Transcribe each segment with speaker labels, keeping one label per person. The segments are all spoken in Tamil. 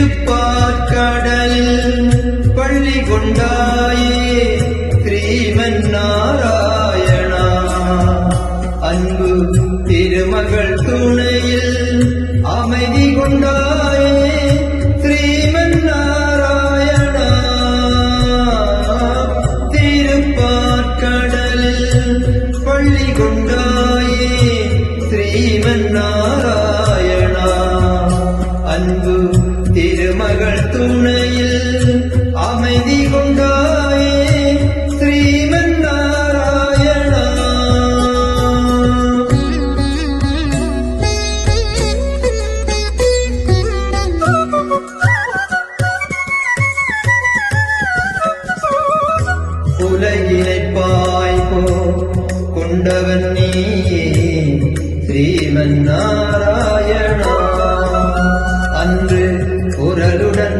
Speaker 1: திருப்பாற்கடலில் பள்ளி கொண்டாயே ஸ்ரீமன் நாராயணா. அன்பு திருமகள் துணையில் அமைதி கொண்டாயே ஸ்ரீமன் நாராயணா. திருப்பார் திருப்பாற்கடலில் பள்ளி கொண்ட திருமகள் துணையில் அமைதி கொண்டாயே ஸ்ரீமன் நாராயணா. உலகினை பாய்போ கொண்டவன் நீயே ஸ்ரீமன் நாராயணா குரலுடன்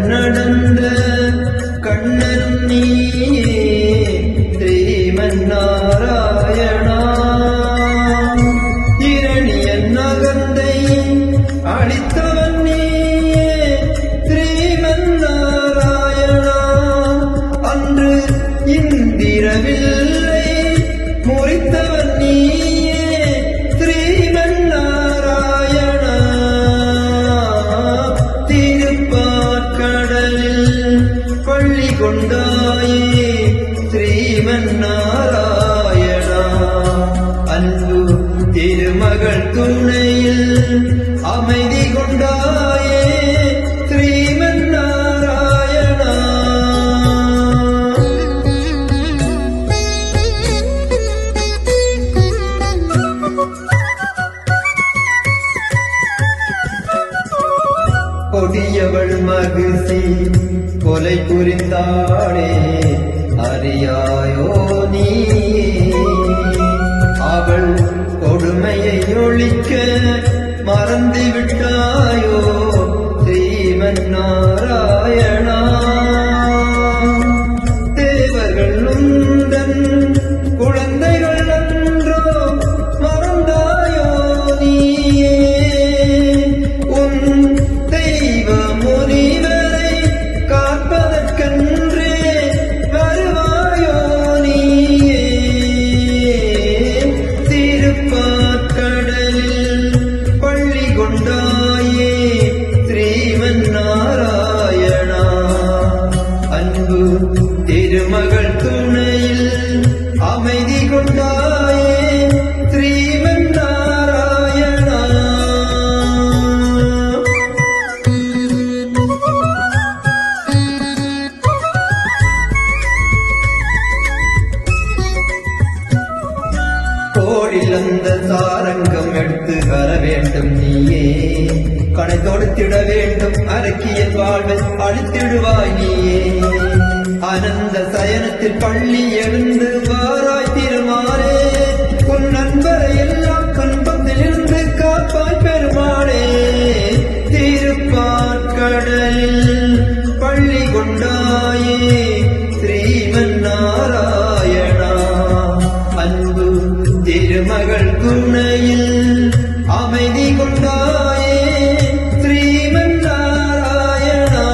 Speaker 1: பள்ளி கொண்டாயே ஸ்ரீமன் நாராயணா அன்பு திருமகள் துணையில் அமைதி கொண்டாயே கொடியவள் மகிழ்ச்சி. கொலை புரிந்தாளே அறியாயோ நீ அவள் கொடுமையை ஒழிக்க மறந்துவிட்டாயோ ஸ்ரீமன்னா அமைதி கொண்டாயே ஸ்ரீமன் நாராயணா. கோடில் அந்த சாரங்கம் எடுத்து வர வேண்டும் நீயே. கணை தொடுத்திட வேண்டும் அரக்கியல் வாழ்வை அழித்திடுவாய் நீயே. அனந்த சயனத்தில் பள்ளி எழுந்து வாராய் திருமகள் குன்னையில் அமைதி கொண்டாயே ஸ்ரீமன் நாராயணா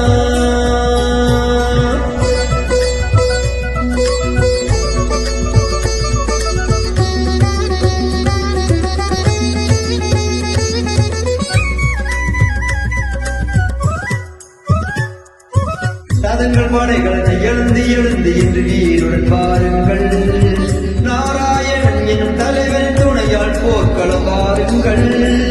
Speaker 1: ரதங்கள் படைகள் எழுந்து எழுந்து இன்று வீருடன் பாருங்கள். நாராயணன் என்னும் தலை துணையால் போர்க்களம்